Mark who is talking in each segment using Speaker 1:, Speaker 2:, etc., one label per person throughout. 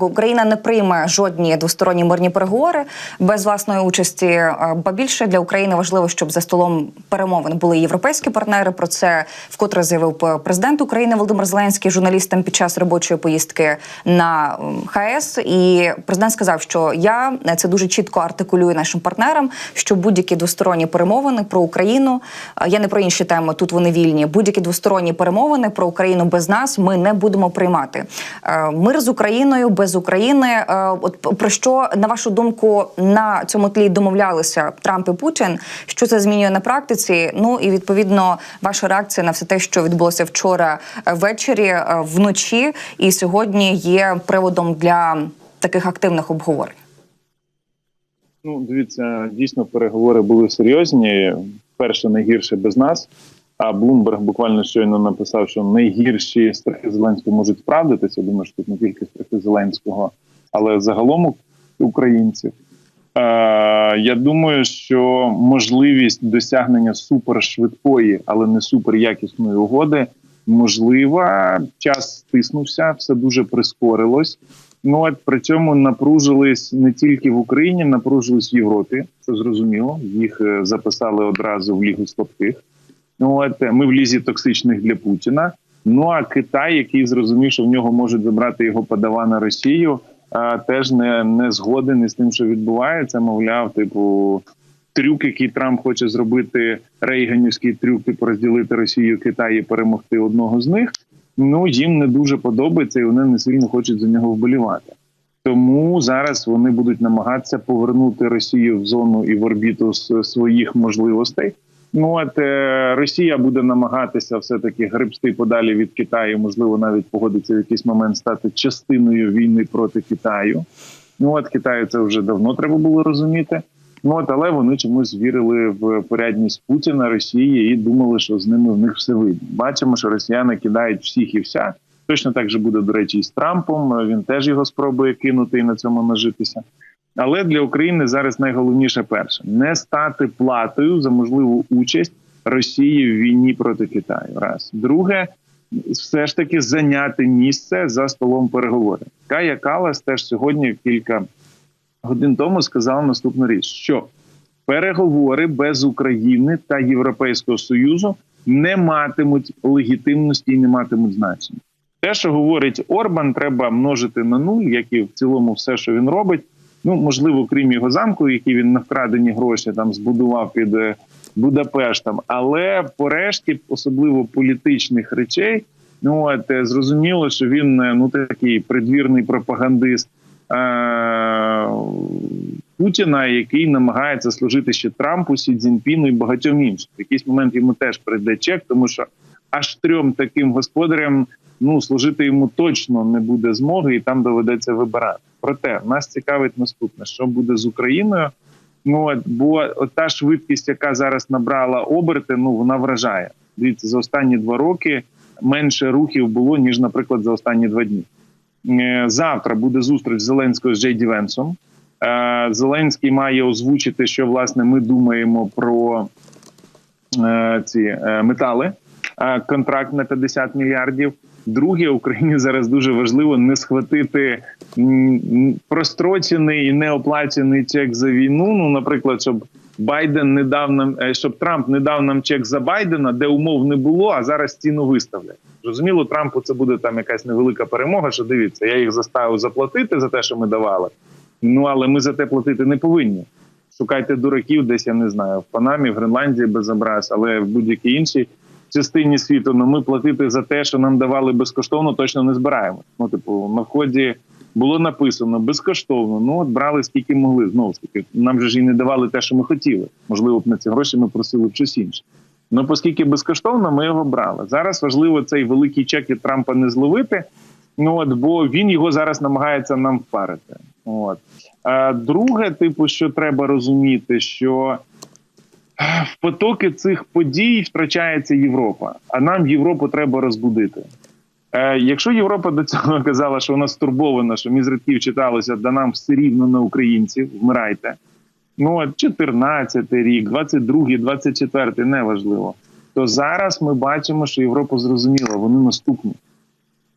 Speaker 1: Україна не прийме жодні двосторонні мирні переговори без власної участі. Е, Ба більше для України важливо, щоб за столом перемовин були європейські партнери. Про це вкотре заявив президент України Володимир Зеленський журналістам під час робочої поїздки на ХАЕС. І президент сказав, що я е, це дуже чітко артикулюю нашим партнерам, що будь-які двосторонні перемовини про Україну. е, Я не про інші теми. Тут вони вільні. Будь-які двосторонні перемовини про Україну без нас ми не будемо приймати. Мир з Україною без України. Е, От про що на вашу думку на цьому тлі домовлялися Трамп і Путін? Що це змінює на практиці? Ну і відповідно ваша реакція на все те, що відбулося вчора е, ввечері, е, вночі, і сьогодні є приводом для таких активних обговорень.
Speaker 2: Ну, дивіться, дійсно переговори були серйозні. Перше найгірше без нас. А Блумберг буквально щойно написав, що найгірші страхи Зеленського можуть справдитися. Думаю, що тут не тільки страхи Зеленського, але загалом українців. Е, я думаю, що можливість досягнення супершвидкої, але не суперякісної угоди можлива. Час стиснувся, все дуже прискорилось. Ну от при цьому напружились не тільки в Україні, напружились в Європі. Це зрозуміло. Їх е, записали одразу в Лігу слабких. Ну от е, ми в лізі токсичних для Путіна. Ну а Китай, який зрозумів, що в нього можуть забрати його подава на Росію, а, теж не, не згоден із тим, що відбувається. Мовляв, типу. Трюк, який Трамп хоче зробити, рейганівський трюк, типу розділити Росію, Китай і перемогти одного з них. Ну їм не дуже подобається, і вони не сильно хочуть за нього вболівати. Тому зараз вони будуть намагатися повернути Росію в зону і в орбіту своїх можливостей. Ну от е, Росія буде намагатися все таки гребсти подалі від Китаю, можливо, навіть погодиться в якийсь момент стати частиною війни проти Китаю. Ну от Китаю це вже давно треба було розуміти. Ну от, але вони чомусь вірили в порядність Путіна, Росії і думали, що з ними в них все вийде. Бачимо, що росіяни кидають всіх і вся. Точно так же буде, до речі, і з Трампом. Він теж його спробує кинути і на цьому нажитися. Але для України зараз найголовніше перше не стати платою за можливу участь Росії в війні проти Китаю. Раз друге, все ж таки зайняти місце за столом переговорів. Кая Калас теж сьогодні кілька годин тому сказав наступну річ: що переговори без України та Європейського союзу не матимуть легітимності і не матимуть значення. Те, що говорить Орбан, треба множити на нуль, як і в цілому, все, що він робить. Ну можливо, крім його замку, який він на вкрадені гроші там збудував під е, Будапештом, але порешті, особливо політичних речей, ну от е, зрозуміло, що він е, ну такий придвірний пропагандист Путіна, який намагається служити ще Трампу, Сі Цзіньпіну і багатьом іншим. В якийсь момент йому теж прийде чек, тому що аж трьом таким господарям ну служити йому точно не буде змоги, і там доведеться вибирати. Проте нас цікавить наступне: що буде з Україною. Ну от, бо от та швидкість, яка зараз набрала оберти, ну вона вражає. Дивіться, за останні два роки менше рухів було ніж, наприклад, за останні два дні. Е, Завтра буде зустріч Зеленського з Джей Венсом. Е, Зеленський має озвучити, що власне ми думаємо про е, ці метали. Контракт на 50 мільярдів. Друге, Україні зараз дуже важливо не схватити прострочений і неоплачений чек за війну. Ну, наприклад, щоб Байден не дав нам, е, щоб Трамп не дав нам чек за Байдена, де умов не було, а зараз ціну виставлять. Зрозуміло, Трампу це буде там якась невелика перемога. Що дивіться, я їх заставив заплатити за те, що ми давали. Ну але ми за те платити не повинні. Шукайте дураків, десь я не знаю, в Панамі, в Гренландії без образ, але в будь-якій іншій частині світу. Ну ми платити за те, що нам давали безкоштовно, точно не збираємо. Ну, типу, на вході було написано безкоштовно. Ну от брали скільки могли. Знову ж таки, нам же ж і не давали те, що ми хотіли. Можливо, б на ці гроші ми просили б щось інше. Ну, оскільки безкоштовно, ми його брали. Зараз важливо цей великий чек від Трампа не зловити. Ну от бо він його зараз намагається нам впарити. От а друге, типу, що треба розуміти, що в потоки цих подій втрачається Європа, а нам Європу треба розбудити. Е, якщо Європа до цього казала, що вона стурбована, що між рядків читалося, да нам все рівно на українців, вмирайте. Ну от 14 рік, 22-й, 24-й, неважливо. То зараз ми бачимо, що Європа зрозуміла, вони наступні.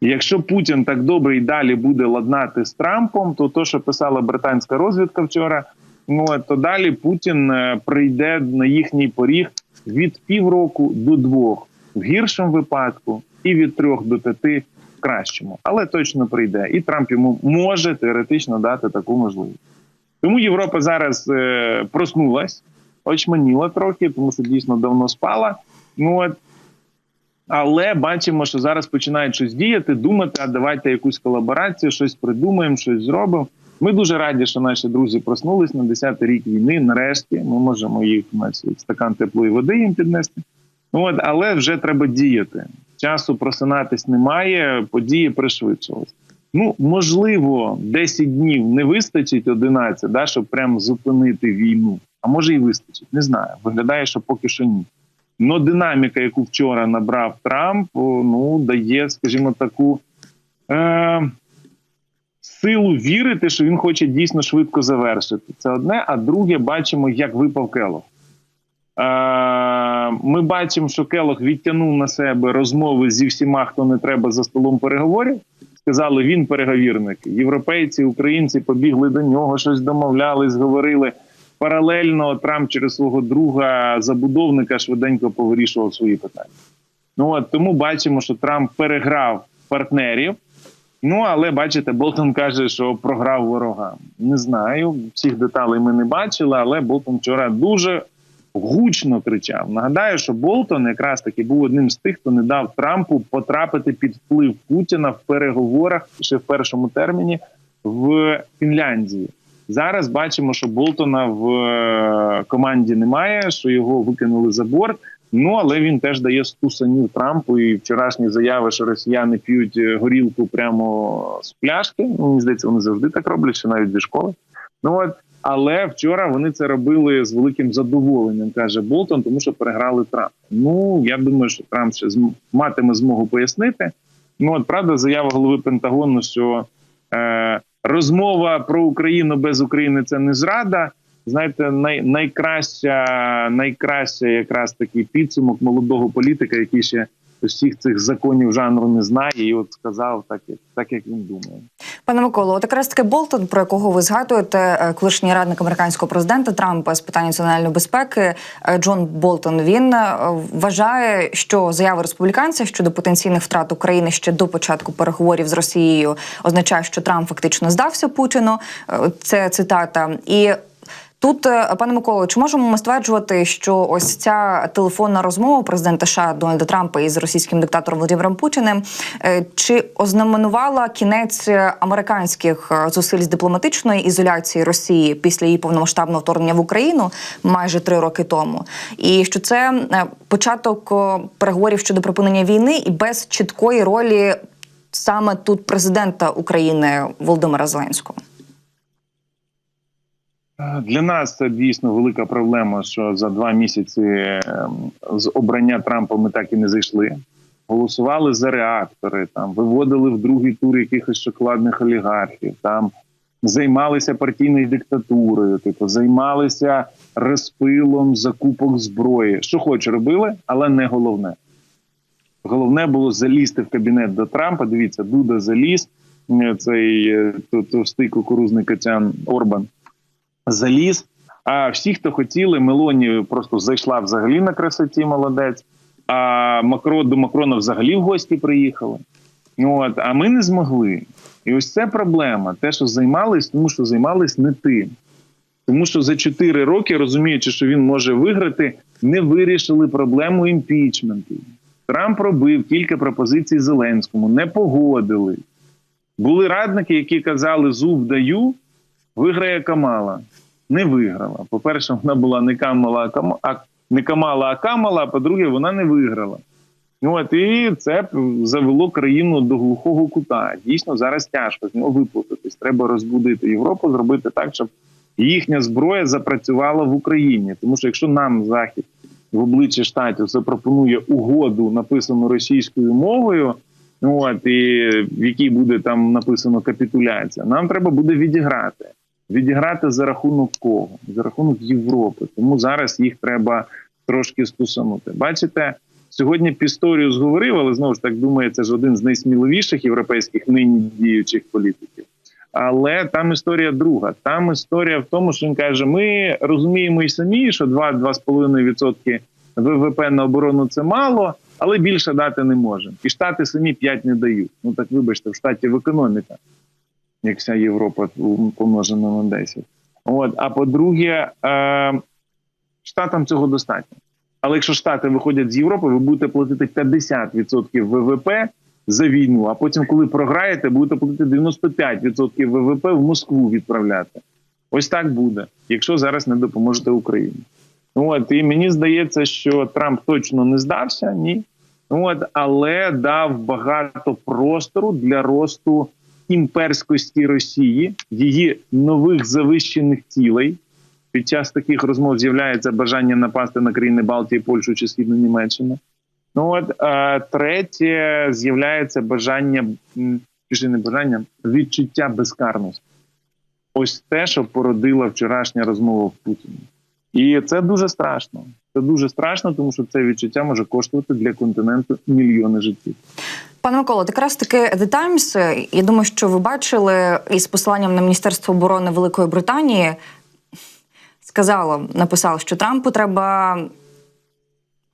Speaker 2: Якщо Путін так добре і далі буде ладнати з Трампом, то то, що писала британська розвідка вчора, ну то далі Путін е, прийде на їхній поріг від півроку до двох в гіршому випадку, і від трьох до п'яти в кращому, але точно прийде. І Трамп йому може теоретично дати таку можливість. Тому Європа зараз е, проснулась, очманіла трохи, тому що дійсно давно спала. Ну от але бачимо, що зараз починають щось діяти, думати, а давайте якусь колаборацію, щось придумаємо, щось зробимо. Ми дуже раді, що наші друзі проснулись на 10-й рік війни. Нарешті ми можемо їх значить, стакан теплої води їм піднести. Ну, От, але вже треба діяти. Часу просинатись немає, події пришвидшились. Ну, можливо, 10 днів не вистачить 11, да, щоб прямо зупинити війну. А може і вистачить, не знаю. Виглядає, що поки що ні. Но динаміка, яку вчора набрав Трамп, ну дає, скажімо, таку е- силу вірити, що він хоче дійсно швидко завершити. Це одне. А друге, бачимо, як випав Келох. Е- ми бачимо, що Келох відтягнув на себе розмови зі всіма, хто не треба за столом переговорів. Сказали, він переговірник. Європейці, українці побігли до нього, щось домовлялись, говорили паралельно Трамп через свого друга забудовника швиденько повирішував свої питання. Ну от тому бачимо, що Трамп переграв партнерів. Ну але бачите, Болтон каже, що програв ворогам. Не знаю, всіх деталей ми не бачили, але Болтон вчора дуже гучно кричав. Нагадаю, що Болтон якраз таки був одним з тих, хто не дав Трампу потрапити під вплив Путіна в переговорах ще в першому терміні в Фінляндії. Зараз бачимо, що Болтона в е, команді немає, що його викинули за борт. Ну але він теж дає стусанів Трампу і вчорашні заяви, що росіяни п'ють е, горілку прямо з пляшки. Мені здається, вони завжди так роблять, що навіть зі школи. Ну от але вчора вони це робили з великим задоволенням, каже Болтон, тому що переграли Трамп. Ну я думаю, що Трамп ще матиме змогу пояснити. Ну от правда, заява голови Пентагону, що е, розмова про Україну без України це не зрада. Знаєте, най, найкраща, найкраща якраз такий підсумок молодого політика, який ще всіх цих законів жанру не знає, і от сказав так, як так як він думає.
Speaker 1: Пане Миколо, от якраз таки Болтон, про якого ви згадуєте, е, колишній радник американського президента Трампа з питань національної безпеки е, Джон Болтон. Він е, вважає, що заяви республіканців щодо потенційних втрат України ще до початку переговорів з Росією означає, що Трамп фактично здався Путіну. Це цитата і. Тут, е, пане Миколо, чи можемо ми стверджувати, що ось ця телефонна розмова президента США Дональда Трампа із російським диктатором Володимиром Путіним е, чи ознаменувала кінець американських е, зусиль з дипломатичної ізоляції Росії після її повномасштабного вторгнення в Україну майже три роки тому, і що це початок переговорів щодо припинення війни і без чіткої ролі саме тут президента України Володимира Зеленського?
Speaker 2: Для нас це дійсно велика проблема, що за два місяці ем, з обрання Трампа ми так і не зайшли. Голосували за реактори, там виводили в другий тур якихось шоколадних олігархів, там займалися партійною диктатурою, типу займалися розпилом закупок зброї. Що хоч робили, але не головне. Головне було залізти в кабінет до Трампа. Дивіться, Дуда заліз, е, цей е, товстий кукурузний катян Орбан заліз. А всі, хто хотіли, Мелоні просто зайшла взагалі на красоті, молодець. А Макро до Макрона взагалі в гості приїхали. От, а ми не змогли. І ось це проблема. Те, що займались, тому що займались не тим. Тому що за 4 роки, розуміючи, що він може виграти, не вирішили проблему імпічменту. Трамп робив кілька пропозицій Зеленському, не погодили. Були радники, які казали: зуб даю, виграє Камала. Не виграла. По-перше, вона була не Камала, а Кама, а не Камала, а Камала. А по-друге, вона не виграла. От і це завело країну до глухого кута. Дійсно, зараз тяжко з нього виплутатись. Треба розбудити Європу, зробити так, щоб їхня зброя запрацювала в Україні. Тому що якщо нам захід в обличчі штатів запропонує угоду, написану російською мовою. От і в якій буде там написано капітуляція, нам треба буде відіграти. Відіграти за рахунок кого? За рахунок Європи. Тому зараз їх треба трошки стусанути. Бачите, сьогодні Пісторіус говорив, але знову ж так думає, це ж один з найсміливіших європейських нині діючих політиків. Але там історія друга. Там історія в тому, що він каже: ми розуміємо і самі, що 2-2,5% ВВП на оборону це мало, але більше дати не можемо. І штати самі 5 не дають. Ну так вибачте, в штатів економіка, як вся Європа помножена на 10. От, а по-друге, е, штатам цього достатньо. Але якщо штати виходять з Європи, ви будете платити 50% ВВП за війну, а потім, коли програєте, будете платити 95% ВВП в Москву відправляти. Ось так буде, якщо зараз не допоможете Україні. От і мені здається, що Трамп точно не здався, ні. От, але дав багато простору для росту імперськості Росії, її нових завищених цілей. Під час таких розмов з'являється бажання напасти на країни Балтії, Польщу чи Східну Німеччину. Ну от е, третє з'являється бажання чи не бажання відчуття безкарності. Ось те, що породила вчорашня розмова в Путіні. І це дуже страшно. Це дуже страшно, тому що це відчуття може коштувати для континенту мільйони життів.
Speaker 1: Пане Миколо, якраз таки The Times, Я думаю, що ви бачили із посиланням на Міністерство оборони Великої Британії. Сказало, написав, що Трампу треба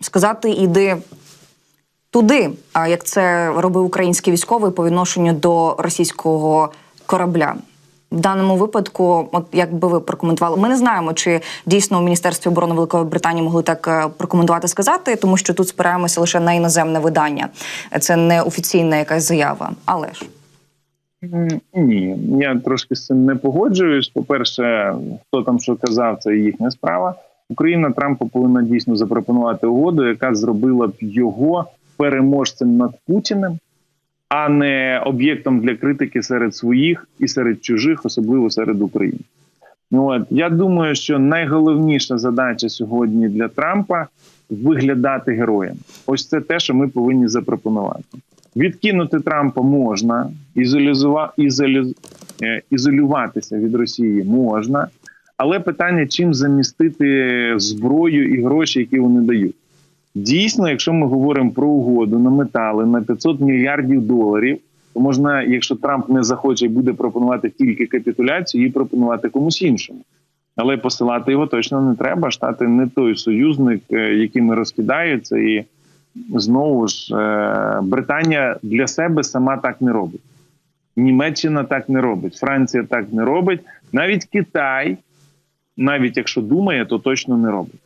Speaker 1: сказати іди туди, як це робив український військовий по відношенню до російського корабля. В даному випадку, от як би ви прокоментували, ми не знаємо, чи дійсно у Міністерстві оборони Великої Британії могли так е, прокоментувати сказати, тому що тут спираємося лише на іноземне видання. Це не офіційна якась заява. Але ж
Speaker 2: Ні, я трошки з цим не погоджуюсь. По-перше, хто там що казав, це їхня справа. Україна Трампу повинна дійсно запропонувати угоду, яка зробила б його переможцем над Путіним, а не об'єктом для критики серед своїх і серед чужих, особливо серед України. Ну от я думаю, що найголовніша задача сьогодні для Трампа виглядати героєм. Ось це те, що ми повинні запропонувати. Відкинути Трампа можна, ізолі... е, ізолюватися від Росії можна, але питання, чим замістити зброю і гроші, які вони дають. Дійсно, якщо ми говоримо про угоду на метали на 500 мільярдів доларів, то можна, якщо Трамп не захоче і буде пропонувати тільки капітуляцію, її пропонувати комусь іншому. Але посилати його точно не треба. Штати не той союзник, е, якими розкидаються, і знову ж е, Британія для себе сама так не робить. Німеччина так не робить, Франція так не робить. Навіть Китай, навіть якщо думає, то точно не робить.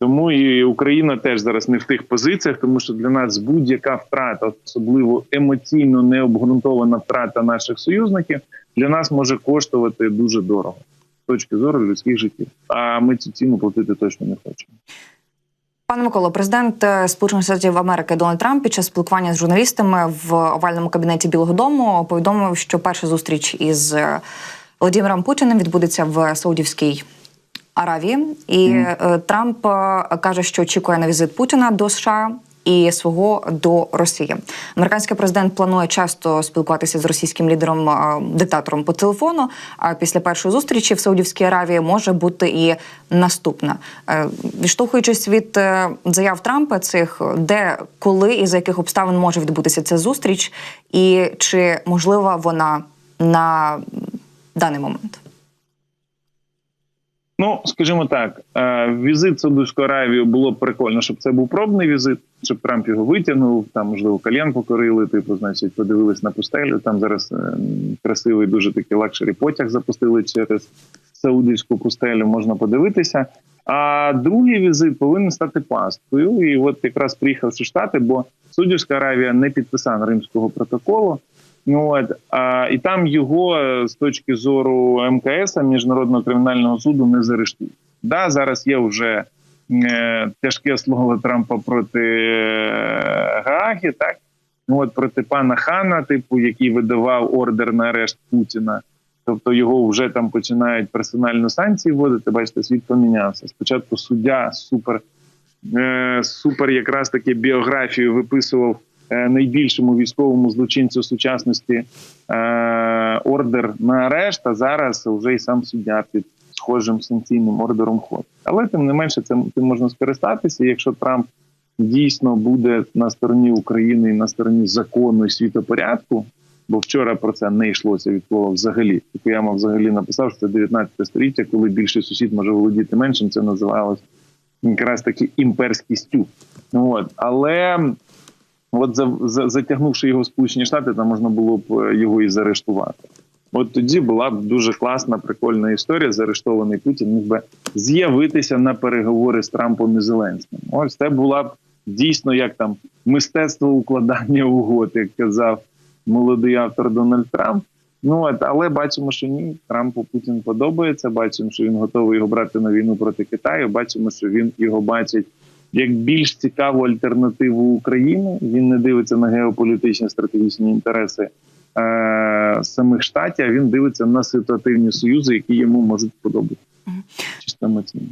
Speaker 2: Тому і Україна теж зараз не в тих позиціях, тому що для нас будь-яка втрата, особливо емоційно необґрунтована втрата наших союзників, для нас може коштувати дуже дорого з точки зору людських життів. А ми цю ціну платити точно не хочемо.
Speaker 1: Пане Миколо, президент е, Сполучених Штатів Америки Дональд Трамп під час спілкування з журналістами в овальному кабінеті Білого Дому повідомив, що перша зустріч із е, Володимиром Путіним відбудеться в Саудівській Аравії. І е, Трамп е, каже, що очікує на візит Путіна до США. І свого до Росії американський президент планує часто спілкуватися з російським лідером е, диктатором по телефону. А після першої зустрічі в Саудівській Аравії може бути і наступна. Відштовхуючись від заяв Трампа, цих де коли і за яких обставин може відбутися ця зустріч, і чи можлива вона на даний момент?
Speaker 2: Ну, скажімо так, е, візит в Саудовську Аравію було прикольно, щоб це був пробний візит, щоб Трамп його витягнув, там, можливо, кальян покорили, типу, значить, подивились на пустелю. Там зараз е, красивий дуже такий лакшері потяг запустили через Саудівську пустелю, можна подивитися. А другий візит повинен стати пасткою. І от якраз приїхавши Штати, бо Саудівська Аравія не підписана Римського протоколу. Ну от а, і там його е, з точки зору МКС міжнародного кримінального суду не заарештують. Да, зараз є вже е, тяжке слово Трампа проти е, Гааги, так ну от проти пана Хана, типу, який видавав ордер на арешт Путіна. Тобто його вже там починають персональні санкції вводити. Бачите, світ помінявся. Спочатку суддя супер, е, супер якраз таки біографію виписував найбільшому військовому злочинцю сучасності е, ордер на арешт, а зараз вже і сам суддя під схожим санкційним ордером ходить. Але тим не менше, це цим можна скористатися. Якщо Трамп дійсно буде на стороні України і на стороні закону і світопорядку. Бо вчора про це не йшлося від слова взагалі. Фукуяма взагалі написав, що це 19 століття, коли більший сусід може володіти меншим. Це називалось якраз таки імперськістю. От але от за, за, затягнувши його в Сполучені Штати, там можна було б е, його і заарештувати. От тоді була б дуже класна, прикольна історія. Заарештований Путін міг би з'явитися на переговори з Трампом і Зеленським. Ось це була б дійсно як там мистецтво укладання угод, як казав молодий автор Дональд Трамп. Ну от, але бачимо, що ні, Трампу Путін подобається. Бачимо, що він готовий його брати на війну проти Китаю. Бачимо, що він його бачить як більш цікаву альтернативу України. Він не дивиться на геополітичні стратегічні інтереси е- самих штатів. а Він дивиться на ситуативні союзи, які йому можуть подобатися. Чисто емоційно.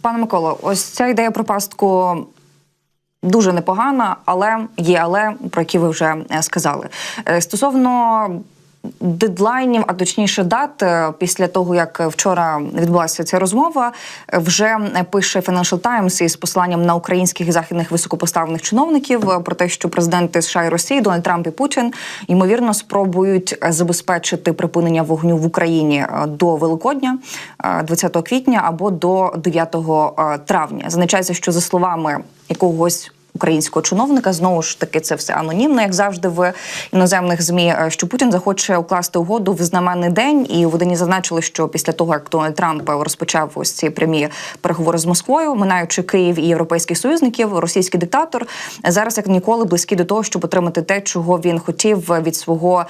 Speaker 1: Пане Миколо, ось ця ідея про пастку дуже непогана, але є але, про які ви вже е, сказали. Е, Стосовно дедлайнів, а точніше дат, е, після того як вчора відбулася ця розмова, вже пише Financial Times із посиланням на українських і західних високопоставлених чиновників е, про те, що президенти США і Росії Дональд Трамп і Путін ймовірно спробують забезпечити припинення вогню в Україні е, до Великодня, е, 20 квітня або до 9 е, травня. Зазначається, що за словами якогось українського чиновника. Знову ж таки, це все анонімно, як завжди, в іноземних змі. е, Що Путін захоче укласти угоду в знаменний день, і в Одині зазначили, що після того як Дональд Трамп розпочав ось ці прямі переговори з Москвою, минаючи Київ і європейських союзників, російський диктатор зараз як ніколи близький до того, щоб отримати те, чого він хотів від свого.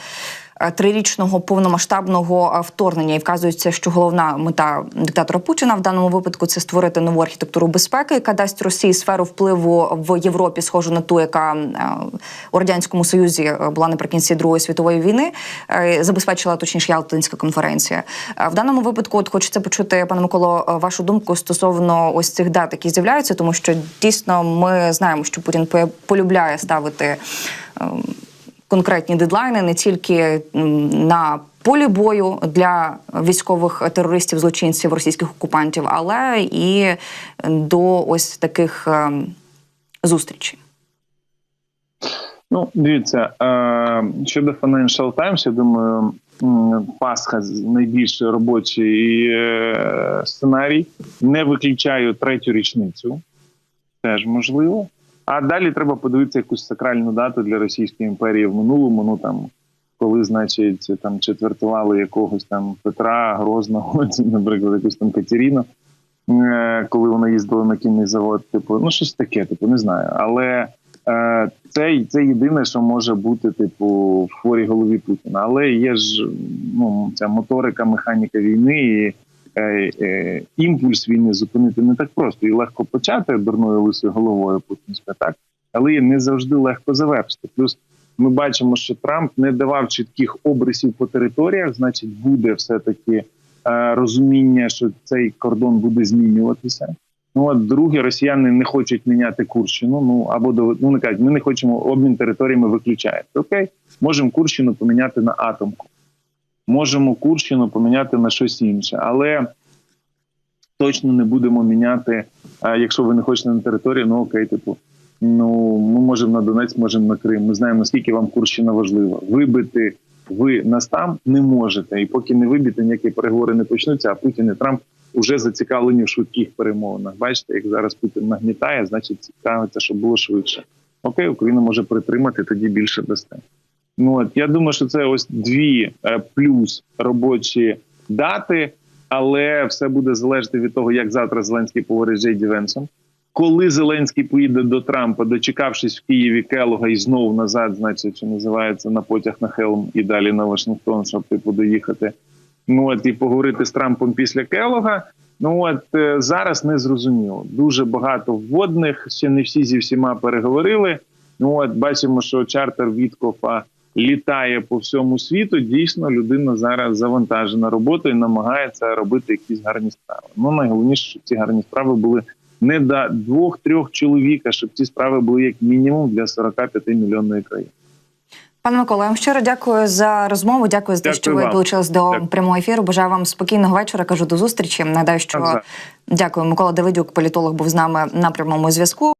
Speaker 1: Е, Трирічного повномасштабного е, вторгнення і вказується, що головна мета диктатора Путіна в даному випадку це створити нову архітектуру безпеки, яка дасть Росії сферу впливу в Європі, схожу на ту, яка е, у радянському союзі була наприкінці Другої світової війни. Забезпечила точніше Ялтинська конференція. В даному випадку, от хочеться почути, пане Миколо, вашу думку стосовно ось цих дат, які з'являються, тому що дійсно ми знаємо, що Путін по- полюбляє ставити. Конкретні дедлайни не тільки на полі бою для військових терористів, злочинців, російських окупантів, але і до ось таких ем, зустрічей.
Speaker 2: Ну, дивіться, е, щодо Financial Times, я думаю, Пасха найбільш робочий е, сценарій. Не виключаю третю річницю, теж можливо. А далі треба подивитися якусь сакральну дату для Російської імперії в минулому. Ну там, коли, значить, там четвертували якогось там Петра Грозного, наприклад, якусь там Катеріну, е, коли вона їздила на кінний завод, типу, ну щось таке, типу, не знаю. Але Е, Це, це єдине, що може бути, типу, в хворій голові Путіна. Але є ж ну, ця моторика, механіка війни і імпульс війни зупинити не так просто. І легко почати дурною лисою головою путінська, так, але і не завжди легко завершити. Плюс ми бачимо, що Трамп не давав чітких обрисів по територіях, значить, буде все-таки е, розуміння, що цей кордон буде змінюватися. Ну от друге, росіяни не хочуть міняти Курщину. Ну або до ну не кажуть, ми не хочемо обмін територіями виключається. Окей, можемо Курщину поміняти на атомку, можемо Курщину поміняти на щось інше, але точно не будемо міняти. Якщо ви не хочете на території, ну окей, типу. Ну ми можемо на Донець, можемо на Крим. Ми знаємо наскільки вам Курщина важлива. Вибити ви нас там не можете, і поки не вибіти, ніякі переговори не почнуться. А Путін і Трамп вже зацікавлені в швидких перемовинах. Бачите, як зараз Путін нагнітає, значить цікавиться, щоб було швидше. Окей, Україна може притримати, тоді більше дасте. Ну от я думаю, що це ось дві е, плюс робочі дати, але все буде залежати від того, як завтра Зеленський поговорить з Джейді Венсом. Коли Зеленський поїде до Трампа, дочекавшись в Києві Келога і знову назад, значить, що називається на потяг на Хелм і далі на Вашингтон, щоб типу доїхати. Ну от і поговорити з Трампом після Келога. Ну от е, зараз не зрозуміло. Дуже багато вводних, ще не всі зі всіма переговорили. Ну от бачимо, що чартер Віткофа літає по всьому світу. Дійсно, людина зараз завантажена роботою і намагається робити якісь гарні справи. Ну найголовніше, щоб ці гарні справи були не до двох-трьох чоловік, а щоб ці справи були як мінімум для 45 мільйонної країни.
Speaker 1: Пане Микола, я вам щиро дякую за розмову. Дякую за те, що ви долучились до
Speaker 2: Дякую.
Speaker 1: прямого ефіру. Бажаю вам спокійного вечора. Кажу до зустрічі. Нагадаю, що дякую. Микола Давидюк, політолог, був з нами на прямому зв'язку.